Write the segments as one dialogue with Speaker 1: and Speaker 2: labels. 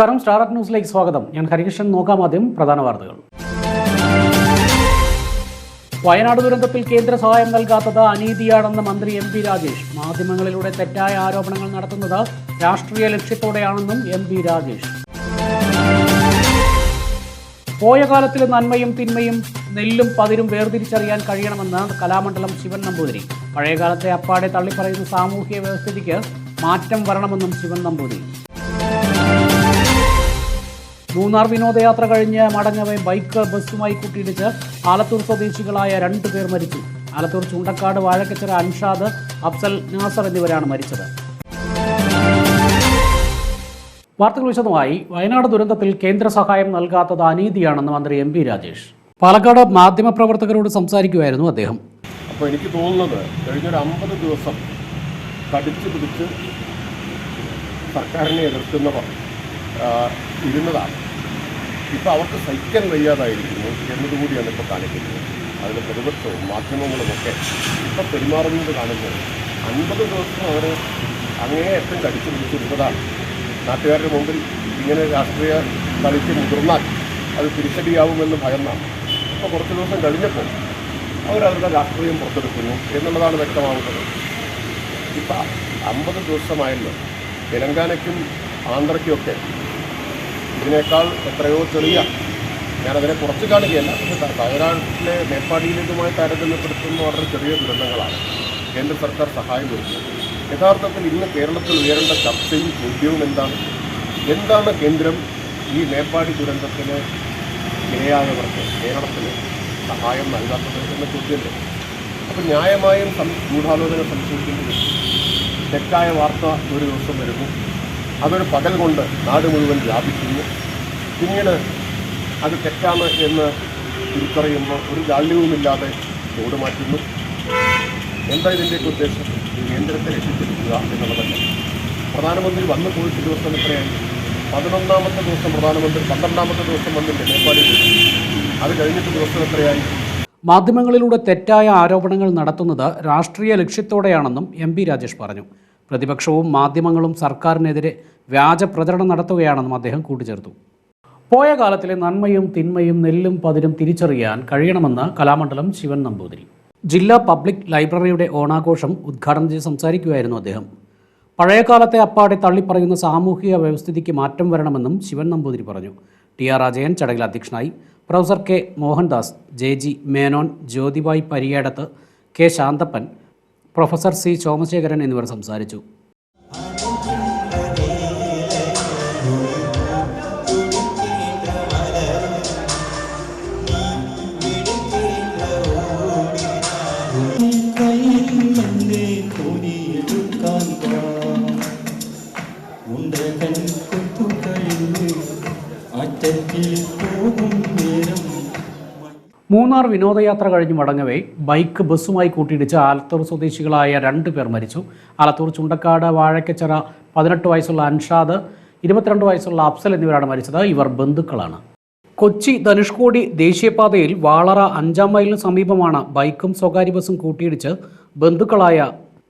Speaker 1: നമസ്കാരം. സ്റ്റാർട്ട് ന്യൂസിലേക്ക് സ്വാഗതം. ഞാൻ ഹരികൃഷ്ണൻ. നോക്കാം ആദ്യം പ്രധാന വാർത്തകൾ. വയനാട് ദുരന്തത്തിൽ കേന്ദ്ര സഹായം നൽകാത്തത് അനീതിയാണെന്ന് മന്ത്രി എം പി രാജേഷ്. മാധ്യമങ്ങളിലൂടെ തെറ്റായ ആരോപണങ്ങൾ നടത്തുന്നത് രാഷ്ട്രീയ ലക്ഷ്യത്തോടെയാണെന്നും എം പി രാജേഷ്. പോയ കാലത്തിലെ നന്മയും തിന്മയും നെല്ലും പതിരും വേർതിരിച്ചറിയാൻ കഴിയണമെന്ന് കലാമണ്ഡലം ശിവൻ നമ്പൂതിരി. പഴയകാലത്തെ അപ്പാടെ തള്ളിപ്പറയുന്ന സാമൂഹിക വ്യവസ്ഥിതിക്ക് മാറ്റം വരണമെന്നും ശിവൻ നമ്പൂതിരി. മൂന്നാർ വിനോദയാത്ര കഴിഞ്ഞ് മടങ്ങവേ ബൈക്ക് ബസ്സുമായി കൂട്ടിയിടിച്ച് ആലത്തൂർ സ്വദേശികളായ രണ്ടു പേർ മരിച്ചു. ആലത്തൂർ ചൂണ്ടക്കാട് വാഴക്കച്ചിറ അൻഷാദ് അഫ്സൽ നാസർ എന്നിവരാണ് മരിച്ചത്. വാർത്തകൾ വിശദമായി. വയനാട് ദുരന്തത്തിൽ കേന്ദ്ര സഹായം നൽകാത്തത് അനീതിയാണെന്ന് മന്ത്രി എം പി രാജേഷ്. പാലക്കാട് മാധ്യമപ്രവർത്തകരോട് സംസാരിക്കുമായിരുന്നു അദ്ദേഹം.
Speaker 2: അപ്പോൾ എനിക്ക് തോന്നുന്നത് കഴിഞ്ഞൊരു അമ്പത് ദിവസം കടിച്ചു പിടിച്ച് സർക്കാരിനെ എതിർക്കുന്നവർ ഇരുന്നതാണ്. ഇപ്പോൾ അവർക്ക് സഹിക്കാൻ വയ്യാതായിരിക്കുന്നു എന്നതുകൂടിയാണ് ഇപ്പോൾ കാണിക്കുന്നത്. അതിന് പ്രതിപക്ഷവും മാധ്യമങ്ങളുമൊക്കെ ഇപ്പോൾ പെരുമാറുന്നത് കാണുന്നത് അൻപത് ദിവസം അവർ അങ്ങേയറ്റം കടിച്ചു പിടിച്ചിരുന്നതാണ്. നാട്ടുകാരുടെ മുമ്പിൽ ഇങ്ങനെ രാഷ്ട്രീയ കളിക്ക് മുതിർന്നാൽ അത് തിരിച്ചടിയാവുമെന്ന് ഭയന്നാണ് ഇപ്പോൾ കുറച്ച് ദിവസം കഴിഞ്ഞപ്പോൾ അവരവരുടെ രാഷ്ട്രീയം പുറത്തെടുക്കുന്നു എന്നുള്ളതാണ് വ്യക്തമാവുന്നത്. ഇപ്പം അമ്പത് ദിവസമായല്ലോ. തെലങ്കാനയ്ക്കും ആന്ധ്രയ്ക്കുമൊക്കെ ഇതിനേക്കാൾ എത്രയോ ചെറിയ ഞാനതിനെ കുറച്ച് കാണുകയല്ല പക്ഷേ വയനാട്ടിലെ മേപ്പാടിയിലേതുമായി താരതമ്യപ്പെടുത്തുന്ന വളരെ ചെറിയ ദുരന്തങ്ങളാണ് കേന്ദ്ര സർക്കാർ സഹായം കൊടുക്കുന്നത് യഥാർത്ഥത്തിൽ ഇന്ന് കേരളത്തിൽ ഉയരേണ്ട ചർച്ചയും ചോദ്യവും എന്താണ്? എന്താണ് കേന്ദ്രം ഈ മേപ്പാടി ദുരന്തത്തിന് ഇരയായവർക്ക് കേരളത്തിന് സഹായം നൽകാത്തത് എന്ന ചോദ്യമല്ലേ? അപ്പോൾ ന്യായമായും ഗൂഢാലോചന സംശയിക്കുന്നത് തെറ്റായ വാർത്ത ഒരു ദിവസം വരുന്നു. അതൊരു പകൽ കൊണ്ട് നാട് മുഴുവൻ വ്യാപിക്കുന്നു. പിന്നീട് അത് തെറ്റാണ് എന്ന് തിരിച്ചറിയുമ്പോൾ ഒരു ജാള്യവുമില്ലാതെ തോട് മാറ്റുന്നു. എന്താ ഇതിന്റെയൊക്കെ ഉദ്ദേശം? കേന്ദ്രത്തെ രക്ഷിച്ചെടുക്കുക എന്നുള്ളതല്ല. പ്രധാനമന്ത്രി വന്നു പോയിട്ട് ദിവസം എത്രയായി? പതിനൊന്നാമത്തെ ദിവസം പ്രധാനമന്ത്രി പന്ത്രണ്ടാമത്തെ ദിവസം വന്നില്ലേ നേപ്പാളിൽ അത് കഴിഞ്ഞിട്ട് ദിവസം എത്രയായി?
Speaker 1: മാധ്യമങ്ങളിലൂടെ തെറ്റായ ആരോപണങ്ങൾ നടത്തുന്നത് രാഷ്ട്രീയ ലക്ഷ്യത്തോടെയാണെന്നും എം പി രാജേഷ് പറഞ്ഞു. പ്രതിപക്ഷവും മാധ്യമങ്ങളും സർക്കാരിനെതിരെ വ്യാജ പ്രചരണം നടത്തുകയാണെന്നും അദ്ദേഹം കൂട്ടിച്ചേർത്തു. പോയ കാലത്തിലെ നന്മയും തിന്മയും നെല്ലും പതിരും തിരിച്ചറിയാൻ കഴിയണമെന്ന് കലാമണ്ഡലം ശിവൻ നമ്പൂതിരി. ജില്ലാ പബ്ലിക് ലൈബ്രറിയുടെ ഓണാഘോഷം ഉദ്ഘാടനം ചെയ്ത് സംസാരിക്കുകയായിരുന്നു അദ്ദേഹം. പഴയകാലത്തെ അപ്പാടെ തള്ളിപ്പറയുന്ന സാമൂഹിക വ്യവസ്ഥിതിക്ക് മാറ്റം വരണമെന്നും ശിവൻ നമ്പൂതിരി പറഞ്ഞു. ടി ആർ രാജയൻ ചടങ്ങിൽ അധ്യക്ഷനായി. Professor K Mohandas J G Menon Jyothibai Pariyedath K Santhappan professor C Somasekharan എന്നിവർ സംസാരിച്ചു.
Speaker 3: ഉണ്ടകൻ കൊത്തു കഴിഞ്ഞ് അറ്റത്തിൽ പോകും നേരം
Speaker 1: മൂന്നാർ വിനോദയാത്ര കഴിഞ്ഞ് മടങ്ങവേ ബൈക്ക് ബസ്സുമായി കൂട്ടിയിടിച്ച് ആലത്തൂർ സ്വദേശികളായ രണ്ട് പേർ മരിച്ചു. ആലത്തൂർ ചുണ്ടക്കാട് വാഴക്കച്ചറ പതിനെട്ട് വയസ്സുള്ള അൻഷാദ് ഇരുപത്തിരണ്ട് വയസ്സുള്ള അഫ്സൽ എന്നിവരാണ് മരിച്ചത്. ഇവർ ബന്ധുക്കളാണ്. കൊച്ചി ധനുഷ്കോടി ദേശീയപാതയിൽ വാളറ അഞ്ചാം മൈലിന് സമീപമാണ് ബൈക്കും സ്വകാര്യ ബസ്സും കൂട്ടിയിടിച്ച് ബന്ധുക്കളായ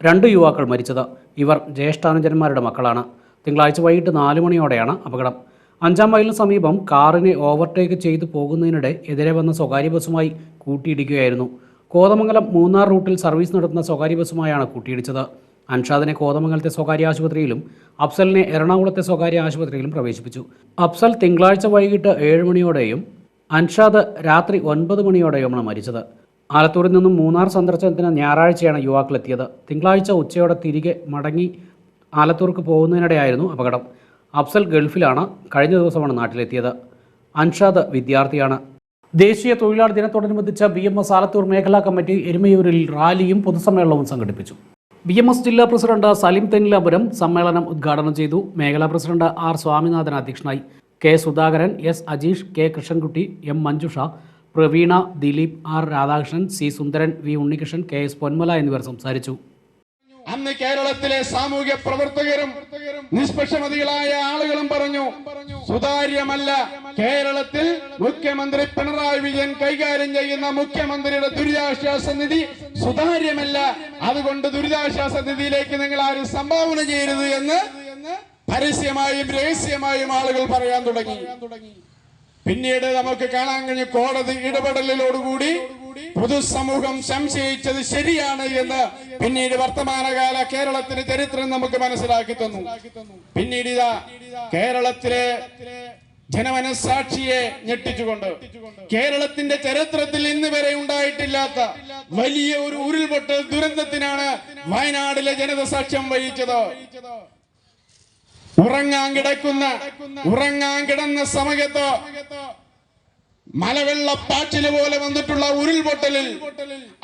Speaker 1: രണ്ട് യുവാക്കൾ മരിച്ചത്. ഇവർ ജ്യേഷ്ഠാനുജന്മാരുടെ മക്കളാണ്. തിങ്കളാഴ്ച വൈകിട്ട് നാല് മണിയോടെയാണ് അപകടം. അഞ്ചാം മൈലിന് സമീപം കാറിനെ ഓവർടേക്ക് ചെയ്തു പോകുന്നതിനിടെ എതിരെ വന്ന സ്വകാര്യ ബസ്സുമായി കൂട്ടിയിടിക്കുകയായിരുന്നു. കോതമംഗലം മൂന്നാർ റൂട്ടിൽ സർവീസ് നടത്തുന്ന സ്വകാര്യ ബസ്സുമായാണ് കൂട്ടിയിടിച്ചത്. അൻഷാദിനെ കോതമംഗലത്തെ സ്വകാര്യ ആശുപത്രിയിലും അഫ്സലിനെ എറണാകുളത്തെ സ്വകാര്യ ആശുപത്രിയിലും പ്രവേശിപ്പിച്ചു. അഫ്സൽ തിങ്കളാഴ്ച വൈകിട്ട് ഏഴ് മണിയോടെയും അൻഷാദ് രാത്രി ഒൻപത് മണിയോടെയുമാണ് മരിച്ചത്. ആലത്തൂരിൽ നിന്നും മൂന്നാർ സന്ദർശനത്തിന് ഞായറാഴ്ചയാണ് യുവാക്കളെത്തിയത്. തിങ്കളാഴ്ച ഉച്ചയോടെ തിരികെ മടങ്ങി ആലത്തൂർക്ക് പോകുന്നതിനിടെയായിരുന്നു അപകടം. അഫ്സൽ ഗൾഫിലാണ് കഴിഞ്ഞ ദിവസമാണ് നാട്ടിലെത്തിയത്. അൻഷാദ് വിദ്യാർത്ഥിയാണ്. ദേശീയ തൊഴിലാളി ദിനത്തോടനുബന്ധിച്ച് ബി എം എസ് ആലത്തൂർ മേഖലാ കമ്മിറ്റി എരുമയൂരിൽ റാലിയും പൊതുസമ്മേളനവും സംഘടിപ്പിച്ചു. ബി എം എസ് ജില്ലാ പ്രസിഡന്റ് സലിം തെന്നിലാപുരം സമ്മേളനം ഉദ്ഘാടനം ചെയ്തു. മേഖലാ പ്രസിഡന്റ് ആർ സ്വാമിനാഥൻ അധ്യക്ഷനായി. K Sudhakaran S Ajeesh K Krishnankutty M Manjusha Praveena Dileep R Radhakrishnan C Sundaran V Unnikrishnan K S Ponmala എന്നിവർ സംസാരിച്ചു.
Speaker 4: അന്ന് കേരളത്തിലെ സാമൂഹ്യ പ്രവർത്തകരും നിഷ്പക്ഷമതികളായ ആളുകളും പറഞ്ഞു സുതാര്യമല്ല കേരളത്തിൽ മുഖ്യമന്ത്രി പിണറായി വിജയൻ കൈകാര്യം ചെയ്യുന്ന മുഖ്യമന്ത്രിയുടെ ദുരിതാശ്വാസ നിധി സുതാര്യമല്ല. അതുകൊണ്ട് ദുരിതാശ്വാസ നിധിയിലേക്ക് നിങ്ങൾ ആരും സംഭാവന ചെയ്യരുത് എന്ന് പരസ്യമായും രഹസ്യമായും ആളുകൾ പറയാൻ തുടങ്ങി. പിന്നീട് നമുക്ക് കാണാൻ കഴിഞ്ഞു കോടതി ഇടപെടലിലോടുകൂടി പൊതുസമൂഹം സംശയിച്ചത് ശരിയാണ് എന്ന് പിന്നീട് വർത്തമാനകാല കേരളത്തിന്റെ ചരിത്രം നമുക്ക് മനസ്സിലാക്കി തന്നു. പിന്നീട് ഇതാ കേരളത്തിലെ ജനമനസാക്ഷിയെ ഞെട്ടിച്ചുകൊണ്ട് കേരളത്തിന്റെ ചരിത്രത്തിൽ ഇന്ന് വരെ ഉണ്ടായിട്ടില്ലാത്ത വലിയ ഒരു ഉരുൾപൊട്ടൽ ദുരന്തത്തിനാണ് വയനാടിലെ ജനത സാക്ഷ്യം വഹിച്ചത്. ഉറങ്ങാൻ കിടക്കുന്ന ഉറങ്ങാൻ കിടന്ന സമയത്ത് മലവെള്ളപ്പാച്ചിൽ പോലെ വന്നിട്ടുള്ള ഉരുൾപൊട്ടലിൽ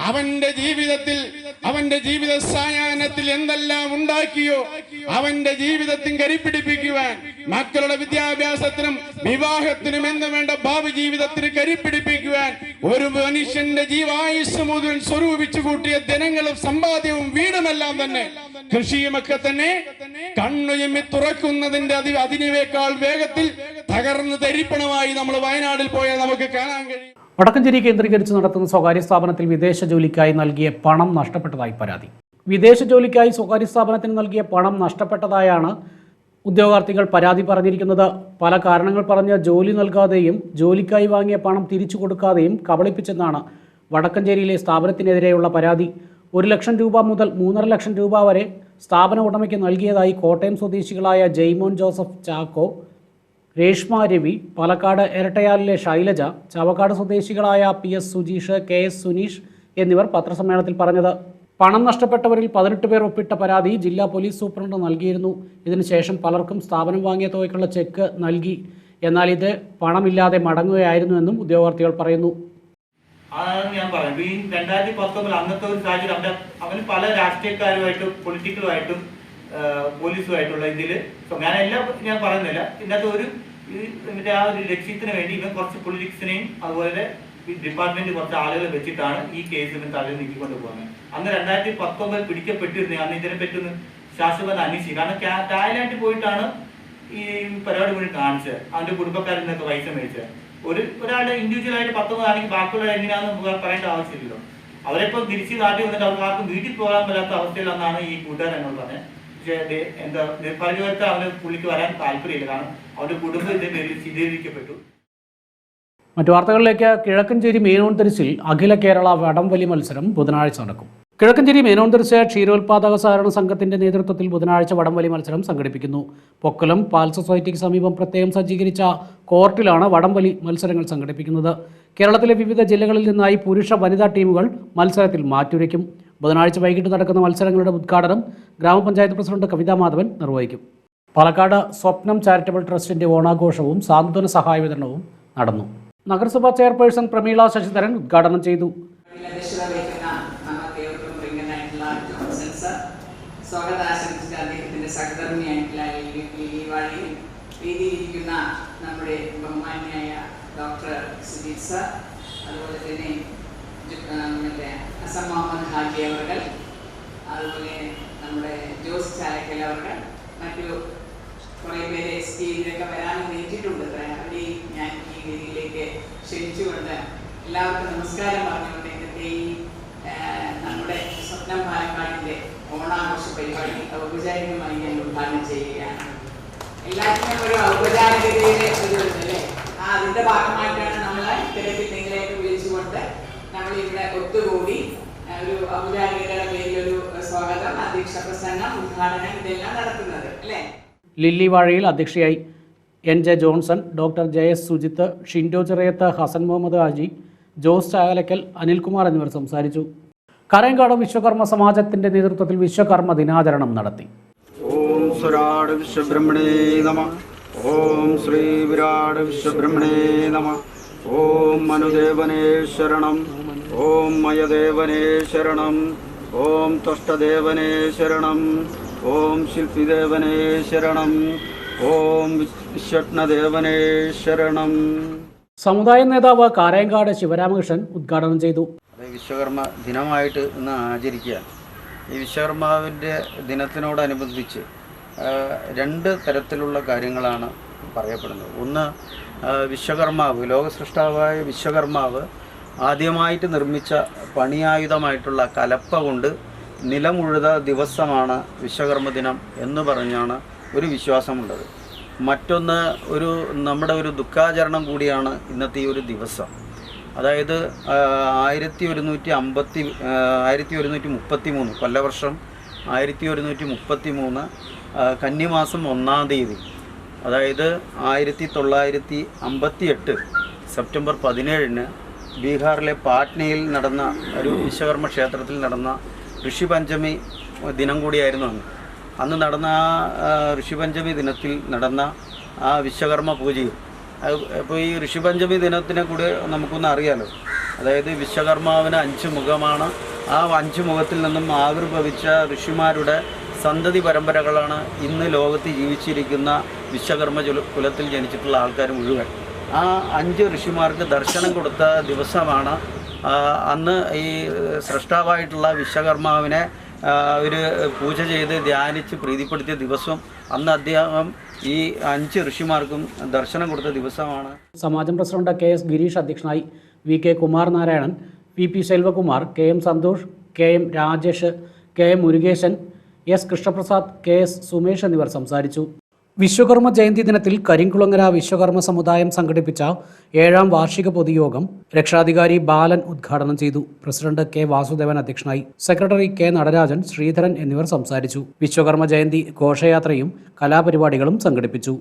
Speaker 4: അവന്റെ ജീവിതത്തിൽ അവന്റെ ജീവിത സായാഹ്നത്തിൽ എന്തെല്ലാം ഉണ്ടാക്കിയോ അവന്റെ ജീവിതത്തിൽ കരിപ്പിടിപ്പിക്കുവാൻ മക്കളുടെ വിദ്യാഭ്യാസത്തിനും വിവാഹത്തിനും എന്ന് വേണ്ട ഭാവി ജീവിതത്തിന് കരിപ്പിടിപ്പിക്കുവാൻ ഒരു മനുഷ്യന്റെ ജീവായുസ് മുഴുവൻ സ്വരൂപിച്ചു കൂട്ടിയ ധനങ്ങളും സമ്പാദ്യവും വീടുമെല്ലാം തന്നെ കൃഷിയുമൊക്കെ തന്നെ കണ്ണുയമ്മി തുറക്കുന്നതിന്റെ അതി അതിനേക്കാൾ വേഗത്തിൽ തകർന്ന് തരിപ്പണമായി നമ്മൾ വയനാട്ടിൽ പോയാൽ നമുക്ക് കാണാൻ കഴിയും.
Speaker 1: വടക്കഞ്ചേരി കേന്ദ്രീകരിച്ച് നടത്തുന്ന സ്വകാര്യ സ്ഥാപനത്തിൽ വിദേശ ജോലിക്കായി നൽകിയ പണം നഷ്ടപ്പെട്ടതായി പരാതി. വിദേശ ജോലിക്കായി സ്വകാര്യ സ്ഥാപനത്തിന് നൽകിയ പണം നഷ്ടപ്പെട്ടതായാണ് ഉദ്യോഗാർത്ഥികൾ പരാതി പറഞ്ഞിരിക്കുന്നത്. പല കാരണങ്ങൾ പറഞ്ഞ് ജോലി നൽകാതെയും ജോലിക്കായി വാങ്ങിയ പണം തിരിച്ചു കൊടുക്കാതെയും കബളിപ്പിച്ചെന്നാണ് വടക്കഞ്ചേരിയിലെ സ്ഥാപനത്തിനെതിരെയുള്ള പരാതി. ഒരു ലക്ഷം രൂപ മുതൽ മൂന്നര ലക്ഷം രൂപ വരെ സ്ഥാപന ഉടമയ്ക്ക് നൽകിയതായി കോട്ടയം സ്വദേശികളായ ജെയ്മോൻ ജോസഫ് ചാക്കോ രേഷ്മ രവി പാലക്കാട് എരട്ടയാലിലെ ശൈലജ ചാവക്കാട് സ്വദേശികളായ P S Sujeesh K S Suneesh എന്നിവർ പത്രസമ്മേളനത്തിൽ പറഞ്ഞത്. പണം നഷ്ടപ്പെട്ടവരിൽ പതിനെട്ട് പേർ ഒപ്പിട്ട പരാതി ജില്ലാ പോലീസ് സൂപ്രണ്ട് നൽകിയിരുന്നു. ഇതിനുശേഷം പലർക്കും സ്ഥാപനം വാങ്ങിയ തുകയ്ക്കുള്ള ചെക്ക് നൽകി. എന്നാൽ ഇത് പണമില്ലാതെ മടങ്ങുകയായിരുന്നുവെന്നും ഉദ്യോഗാർത്ഥികൾ പറയുന്നു.
Speaker 5: അതാണ് ഞാൻ പറയുന്നത്. ഈ രണ്ടായിരത്തി പത്തൊമ്പതിൽ അന്നത്തെ ഒരു സാഹചര്യം അവന്റെ അവന് പല രാഷ്ട്രീയക്കാരുമായിട്ടും പൊളിറ്റിക്കലുമായിട്ടും പോലീസുമായിട്ടുള്ള ഇതിൽ ഞാൻ എല്ലാം ഞാൻ പറയുന്നില്ല. ഇതിനകത്ത് ഒരു ഇതിന്റെ ആ ഒരു ലക്ഷ്യത്തിന് വേണ്ടി ഇവൻ കുറച്ച് പൊളിറ്റിക്സിനെയും അതുപോലെ ഡിപ്പാർട്ട്മെന്റ് കുറച്ച് ആളുകളെ വെച്ചിട്ടാണ് ഈ കേസ് ഇവൻ തലയിൽ നീക്കിക്കൊണ്ട് പോകുന്നത്. അന്ന് രണ്ടായിരത്തി പത്തൊമ്പതിൽ പിടിക്കപ്പെട്ടിരുന്നേ അന്ന് ഇതിനെ പറ്റുന്ന ശാശ്വത അന്വേഷിക്കും കാരണം തായ്ലാൻഡിൽ പോയിട്ടാണ് ഈ പരിപാടി കൂടി കാണിച്ചത്. അവന്റെ കുടുംബക്കാരിൽ നിന്നൊക്കെ പൈസ മേടിച്ചത്. ഒരു ഒരാളുടെ ഇൻഡിവിജ്വൽ ആയിട്ട് പത്തൊമ്പതാണെങ്കിൽ ബാക്കിയുള്ള എങ്ങനെയാണെന്ന് നമുക്ക് പറയേണ്ട ആവശ്യമില്ലല്ലോ. അവരെപ്പോൾ തിരിച്ച് നാട്ടിൽ വന്നിട്ട് അവർക്ക് ആർക്കും വീട്ടിൽ പോകാൻ പറ്റാത്ത അവസ്ഥയിലെന്നാണ് ഈ കൂട്ടുകാരൻ എന്നോട് പറഞ്ഞത്. പക്ഷേ എന്താ നിർഭാഗ്യവർക്ക് അവന് പുള്ളിക്ക് വരാൻ താല്പര്യമില്ല. കാരണം അവരുടെ കുടുംബം ഇതിന്റെ പേരിൽ സ്ഥിരീകരിക്കപ്പെട്ടു
Speaker 1: മറ്റു വാർത്തകളിലേക്ക് കിഴക്കഞ്ചേരി തെരച്ചിൽ അഖില കേരള വടംവലി മത്സരം ബുധനാഴ്ച നടക്കും. കിഴക്കഞ്ചേരി മേനോൻതരിശ് ക്ഷീരോത്പാദക സഹകരണ സംഘത്തിന്റെ നേതൃത്വത്തിൽ ബുധനാഴ്ച വടംവലി മത്സരം സംഘടിപ്പിക്കുന്നു. പൊക്കലം പാൽ സൊസൈറ്റിക്ക് സമീപം പ്രത്യേകം സജ്ജീകരിച്ച കോർട്ടിലാണ് വടംവലി മത്സരങ്ങൾ സംഘടിപ്പിക്കുന്നത്. കേരളത്തിലെ വിവിധ ജില്ലകളിൽ നിന്നായി പുരുഷ വനിതാ ടീമുകൾ മത്സരത്തിൽ മാറ്റുരയ്ക്കും. ബുധനാഴ്ച വൈകിട്ട് നടക്കുന്ന മത്സരങ്ങളുടെ ഉദ്ഘാടനം ഗ്രാമപഞ്ചായത്ത് പ്രസിഡന്റ് കവിതാ മാധവൻ നിർവഹിക്കും. പാലക്കാട് സ്വപ്നം ചാരിറ്റബിൾ ട്രസ്റ്റിന്റെ ഓണാഘോഷവും സാന്ത്വന സഹായ വിതരണവും നടന്നു. നഗരസഭാ ചെയർപേഴ്സൺ പ്രമീള ശശിധരൻ ഉദ്ഘാടനം ചെയ്തു.
Speaker 6: അധ്യക്ഷത വഹിക്കുന്ന നമുക്ക് ഏവർക്കും പ്രിയങ്കരനായിട്ടുള്ള ജോൺസൺ സർ സ്വാഗതം ആശംസിച്ച അദ്ദേഹത്തിന്റെ സഹധർമ്മിയായിട്ടുള്ള ലിലി ലിലി നമ്മുടെ ബഹുമാന്യായ ഡോക്ടർ സുജിത് സർ അതുപോലെ തന്നെ മറ്റേ അസം മുഹമ്മദ് ഹാജി അവർ അതുപോലെ നമ്മുടെ ജോസ് ചാലക്കൽ അവർ മറ്റു കുറേ പേര് സ്റ്റേജിലൊക്കെ വരാൻ നീട്ടിയിട്ടുണ്ട് അവരെയും ഞാൻ ഈ വേദിയിലേക്ക് ക്ഷണിച്ചുകൊണ്ട് എല്ലാവർക്കും നമസ്കാരം പറഞ്ഞുകൊണ്ട് ഈ നമ്മുടെ സ്വപ്നം പാലക്കാടിന്റെ ഓണാഘോഷ പരിപാടി ഔപചാരികമായി ഞാൻ ഉദ്ഘാടനം ചെയ്യുകയാണ്. എല്ലാത്തിനും ഒരു ഔപചാരികതയുടെ ഒരു അല്ലേ ആ അതിന്റെ ഭാഗമായിട്ടാണ് നമ്മൾ ഇത്തരത്തിൽ നിങ്ങളെയൊക്കെ വിളിച്ചുകൊണ്ട് നമ്മൾ ഇവിടെ ഒത്തുകൂടി ഒരു ഔപചാരികതയുടെ പേരിൽ ഒരു സ്വാഗതം അധ്യക്ഷ പ്രസംഗം ഉദ്ഘാടനം ഇതെല്ലാം നടത്തുന്നത് അല്ലേ?
Speaker 1: ലില്ലി വാഴയിൽ അധ്യക്ഷയായി N J Johnson doctor J S Sujith Shindo Cheriyath Hasan Muhammad Haji Jose Chayalakkal Anilkumar എന്നിവർ സംസാരിച്ചു. കരയങ്കാട് വിശ്വകർമ്മ സമാജത്തിന്റെ നേതൃത്വത്തിൽ വിശ്വകർമ്മ ദിനാചരണം നടത്തി.
Speaker 7: ഓം സ്വരാട് വിശ്വബ്രഹ്മണേ നമ. ഓം ശ്രീ വിരാട് വിശ്വബ്രഹ്മണേ നമ. ഓം മനുദേവനേ ശരണം. ഓം മയദേവനേ ശരണം. ഓം ത്വഷ്ടദേവനേ ശരണം. ഓം ശില്പിദേവനേ ശരണം. ഓം വിശ്വജ്ഞദേവനേ ശരണം.
Speaker 1: സമുദായ നേതാവ് കാരയങ്കാട് ശിവരാമകൃഷ്ണൻ ഉദ്ഘാടനം ചെയ്തു.
Speaker 7: വിശ്വകർമ്മ ദിനമായിട്ട് ഇന്ന് ആചരിക്കുകയാണ്. ഈ വിശ്വകർമാവിന്റെ ദിനത്തിനോടനുബന്ധിച്ച് രണ്ട് തരത്തിലുള്ള കാര്യങ്ങളാണ് പറയപ്പെടുന്നത്. ഒന്ന് വിശ്വകർമാവ് ലോകസൃഷ്ടാവായ വിശ്വകർമാവ് ആദ്യമായിട്ട് നിർമ്മിച്ച പണിയായുധമായിട്ടുള്ള കലപ്പ കൊണ്ട് നിലമുഴുത ദിവസമാണ് വിശ്വകർമ്മ ദിനം എന്ന് പറഞ്ഞാണ് ഒരു വിശ്വാസമുള്ളത്. മറ്റൊന്ന് ഒരു നമ്മുടെ ഒരു ദുഃഖാചരണം കൂടിയാണ് ഇന്നത്തെ ഈ ഒരു ദിവസം. അതായത് ആയിരത്തി ഒരുന്നൂറ്റി അമ്പത്തി ആയിരത്തി ഒരുന്നൂറ്റി മുപ്പത്തി മൂന്ന് കൊല്ലവർഷം ആയിരത്തി ഒരുന്നൂറ്റി മുപ്പത്തി മൂന്ന് കന്നിമാസം ഒന്നാം തീയതി. അതായത് ആയിരത്തി തൊള്ളായിരത്തി അമ്പത്തി എട്ട് സെപ്റ്റംബർ പതിനേഴിന് ബീഹാറിലെ പാട്നയിൽ നടന്ന ഒരു വിശ്വകർമ്മ ക്ഷേത്രത്തിൽ നടന്ന ഋഷിപഞ്ചമി ദിനം കൂടിയായിരുന്നു അന്ന്. അന്ന് നടന്ന ഋഷിപഞ്ചമി ദിനത്തിൽ നടന്ന ആ വിശ്വകർമ്മ പൂജയും. അപ്പോൾ ഈ ഋഷിപഞ്ചമി ദിനത്തിനെ കൂടി നമുക്കൊന്ന് അറിയാലോ. അതായത് വിശ്വകർമാവിന് അഞ്ച് മുഖമാണ്. ആ അഞ്ച് മുഖത്തിൽ നിന്നും ആവിർഭവിച്ച ഋഷിമാരുടെ സന്തതി പരമ്പരകളാണ് ഇന്ന് ലോകത്ത് ജീവിച്ചിരിക്കുന്ന വിശ്വകർമ്മ കുലത്തിൽ ജനിച്ചിട്ടുള്ള ആൾക്കാർ മുഴുവൻ. ആ അഞ്ച് ഋഷിമാർക്ക് ദർശനം കൊടുത്ത ദിവസമാണ് അന്ന് ഈ സൃഷ്ടാവായിട്ടുള്ള വിശ്വകർമാവിനെ ഒരു പൂജ ചെയ്ത് ധ്യാനിച്ച് പ്രീതിപ്പെടുത്തിയ ദിവസം അന്ന് അദ്ദേഹം ഈ അഞ്ച് ഋഷിമാർക്കും ദർശനം കൊടുത്ത ദിവസമാണ്.
Speaker 1: സമാജം പ്രസിഡന്റ് കെ എസ് ഗിരീഷ് അധ്യക്ഷനായി V K Kumar Narayanan P P Selvakumar K M Santhosh K M Rajesh K M Murukesan S Krishnaprasad K S Sumesh എന്നിവർ സംസാരിച്ചു. വിശ്വകർമ്മ ജയന്തി ദിനത്തിൽ കരിങ്കുളങ്ങര വിശ്വകർമ്മ സമുദായം സംഘടിപ്പിച്ച ഏഴാം വാർഷിക പൊതുയോഗം രക്ഷാധികാരി ബാലൻ ഉദ്ഘാടനം ചെയ്തു. പ്രസിഡന്റ് കെ വാസുദേവൻ അധ്യക്ഷനായി. സെക്രട്ടറി കെ നടരാജൻ ശ്രീധരൻ എന്നിവർ സംസാരിച്ചു. വിശ്വകർമ്മ ജയന്തി ഘോഷയാത്രയും കലാപരിപാടികളും സംഘടിപ്പിച്ചു.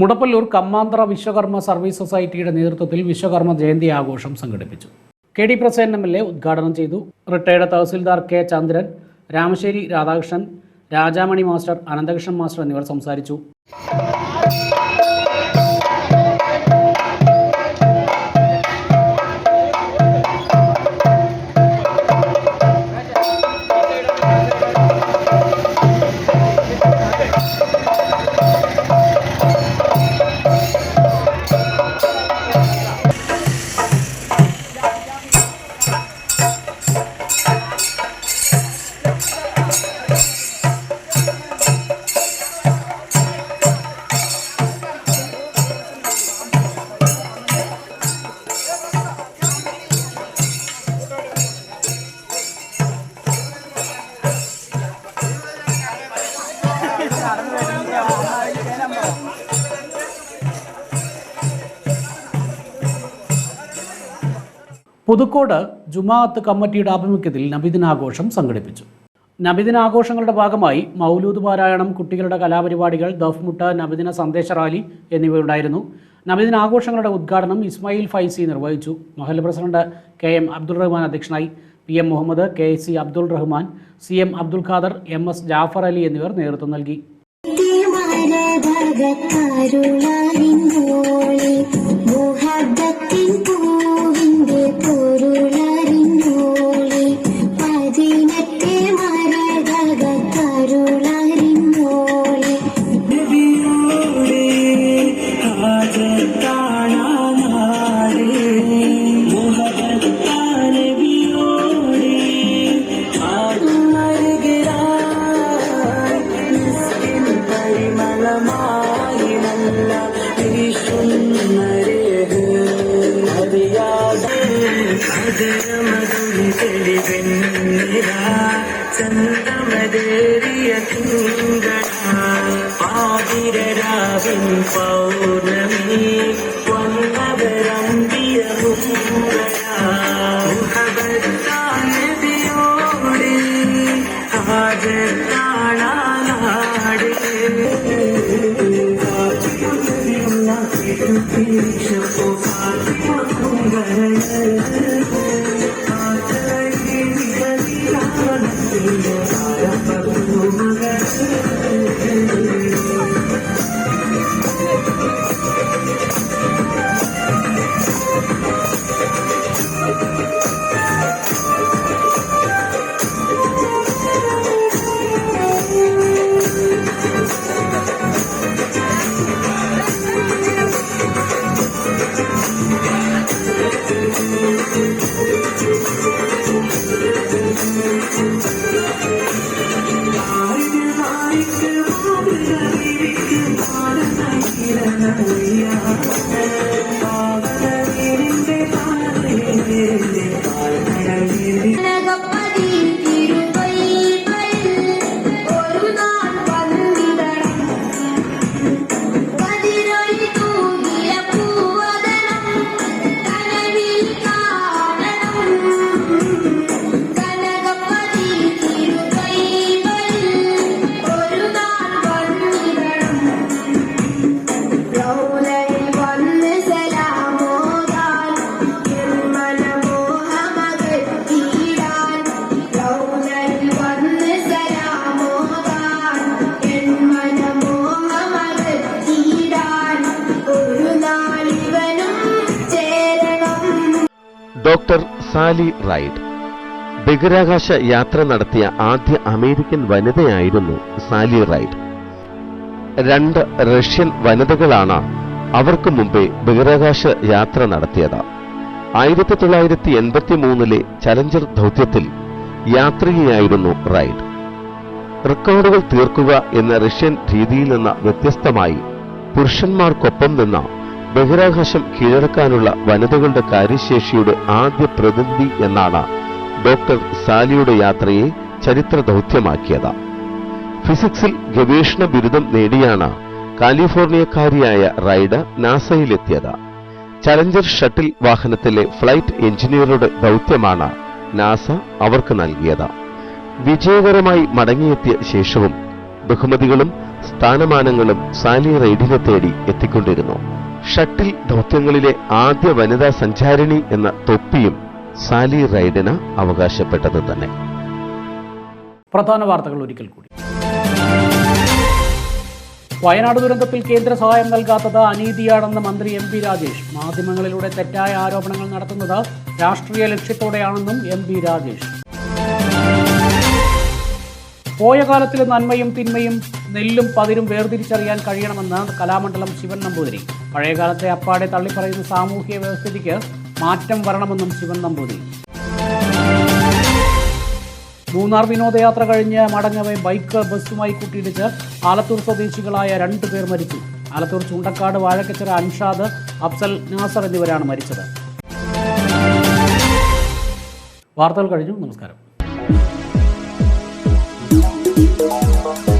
Speaker 1: മുടപ്പല്ലൂർ കമ്മാന്തറ വിശ്വകർമ്മ സർവീസ് സൊസൈറ്റിയുടെ നേതൃത്വത്തിൽ വിശ്വകർമ്മ ജയന്തി ആഘോഷം സംഘടിപ്പിച്ചു. K D Prasen M L A ഉദ്ഘാടനം ചെയ്തു. Retired tahsildar K Chandran Ramassery Radhakrishnan Rajamani master Ananthakrishnan master എന്നിവർ സംസാരിച്ചു. പുതുക്കോട് ജുമാഅത്ത് കമ്മിറ്റിയുടെ ആഭിമുഖ്യത്തിൽ നബിദിനാഘോഷം സംഘടിപ്പിച്ചു. നബിദിനാഘോഷങ്ങളുടെ ഭാഗമായി മൗലൂദ് പാരായണം കുട്ടികളുടെ കലാപരിപാടികൾ ദഫ്മുട്ട് നബിദിന സന്ദേശ റാലി എന്നിവയുണ്ടായിരുന്നു. നബിദിനാഘോഷങ്ങളുടെ ഉദ്ഘാടനം ഇസ്മായിൽ ഫൈസി നിർവഹിച്ചു. Mahal president K M Abdul Rahman അധ്യക്ഷനായി. P M Muhammad K C Abdul Rahman C M Abdul Khader M S Jaffar Ali എന്നിവർ നേതൃത്വം നൽകി.
Speaker 8: കരുളറിഞ്ഞോളെ മുഹബത്തിൻ പൂവിന്റെ i Doo doo doo.
Speaker 3: ചന്ദമദേറിയ
Speaker 9: doctor Sally Ride. ബഹിരാകാശ യാത്ര നടത്തിയ ആദ്യ അമേരിക്കൻ വനിതയായിരുന്നു സാലി റൈഡ്. രണ്ട് റഷ്യൻ വനിതകളാണ് അവർക്ക് മുമ്പേ ബഹിരാകാശ യാത്ര നടത്തിയത്. ആയിരത്തി തൊള്ളായിരത്തി എൺപത്തി മൂന്നിലെ ചലഞ്ചർ ദൗത്യത്തിൽ യാത്രികയായിരുന്നു റൈഡ്. റെക്കോർഡുകൾ തീർക്കുക എന്ന റഷ്യൻ രീതിയിൽ നിന്ന് വ്യത്യസ്തമായി പുരുഷന്മാർക്കൊപ്പം നിന്ന ബഹിരാകാശം കീഴടക്കാനുള്ള വനിതകളുടെ കാര്യശേഷിയുടെ ആദ്യ പ്രതിനിധി എന്നാണ് ഡോക്ടർ സാലിയുടെ യാത്രയെ ചരിത്ര ദൗത്യമാക്കിയത്. ഫിസിക്സിൽ ഗവേഷണ ബിരുദം നേടിയാണ് കാലിഫോർണിയക്കാരിയായ റൈഡ് നാസയിലെത്തിയത്. ചലഞ്ചർ ഷട്ടിൽ വാഹനത്തിലെ ഫ്ലൈറ്റ് എഞ്ചിനീയറുടെ ദൗത്യമാണ് നാസ അവർക്ക് നൽകിയത്. വിജയകരമായി മടങ്ങിയെത്തിയ ശേഷവും ബഹുമതികളും സ്ഥാനമാനങ്ങളും സാലി റൈഡിനെ തേടി എത്തിക്കൊണ്ടിരുന്നു. ഷട്ടിൽ ദൗത്യങ്ങളിലെ ആദ്യ വനിതാ സഞ്ചാരിണി എന്ന തൊപ്പിയും സാലി റൈഡിന് അവകാശപ്പെട്ടത് തന്നെ.
Speaker 1: പ്രധാന വാർത്തകൾ ഒരിക്കൽ കൂടി. വയനാട് ദുരന്തത്തിൽ കേന്ദ്ര സഹായം നൽകാത്തത് അനീതിയാണെന്ന് മന്ത്രി എം പി രാജേഷ്. മാധ്യമങ്ങളിലൂടെ തെറ്റായ ആരോപണങ്ങൾ നടത്തുന്നത് രാഷ്ട്രീയ ലക്ഷ്യത്തോടെയാണെന്നും എം പി രാജേഷ്. പോയ കാലത്തിലെ നന്മയും തിന്മയും നെല്ലും പതിരും വേർതിരിച്ചറിയാൻ കഴിയണമെന്ന് കലാമണ്ഡലം ശിവൻ നമ്പൂതിരി. പഴയകാലത്തെ അപ്പാടെ തള്ളിപ്പറയുന്ന സാമൂഹിക വ്യവസ്ഥിതിക്ക് മാറ്റം വരണമെന്നും ശിവൻ നമ്പൂതിരി. മൂന്നാർ വിനോദയാത്ര കഴിഞ്ഞ് മടങ്ങവെ ബൈക്ക് ബസ്സുമായി കൂട്ടിയിടിച്ച് ആലത്തൂർ സ്വദേശികളായ രണ്ടു പേർ മരിച്ചു. ആലത്തൂർ ചുണ്ടക്കാട് വാഴക്കച്ചിറ അൻഷാദ് അഫ്സൽ നാസർ എന്നിവരാണ് മരിച്ചത്. വാർത്തകൾ കഴിഞ്ഞു. നമസ്കാരം. thank you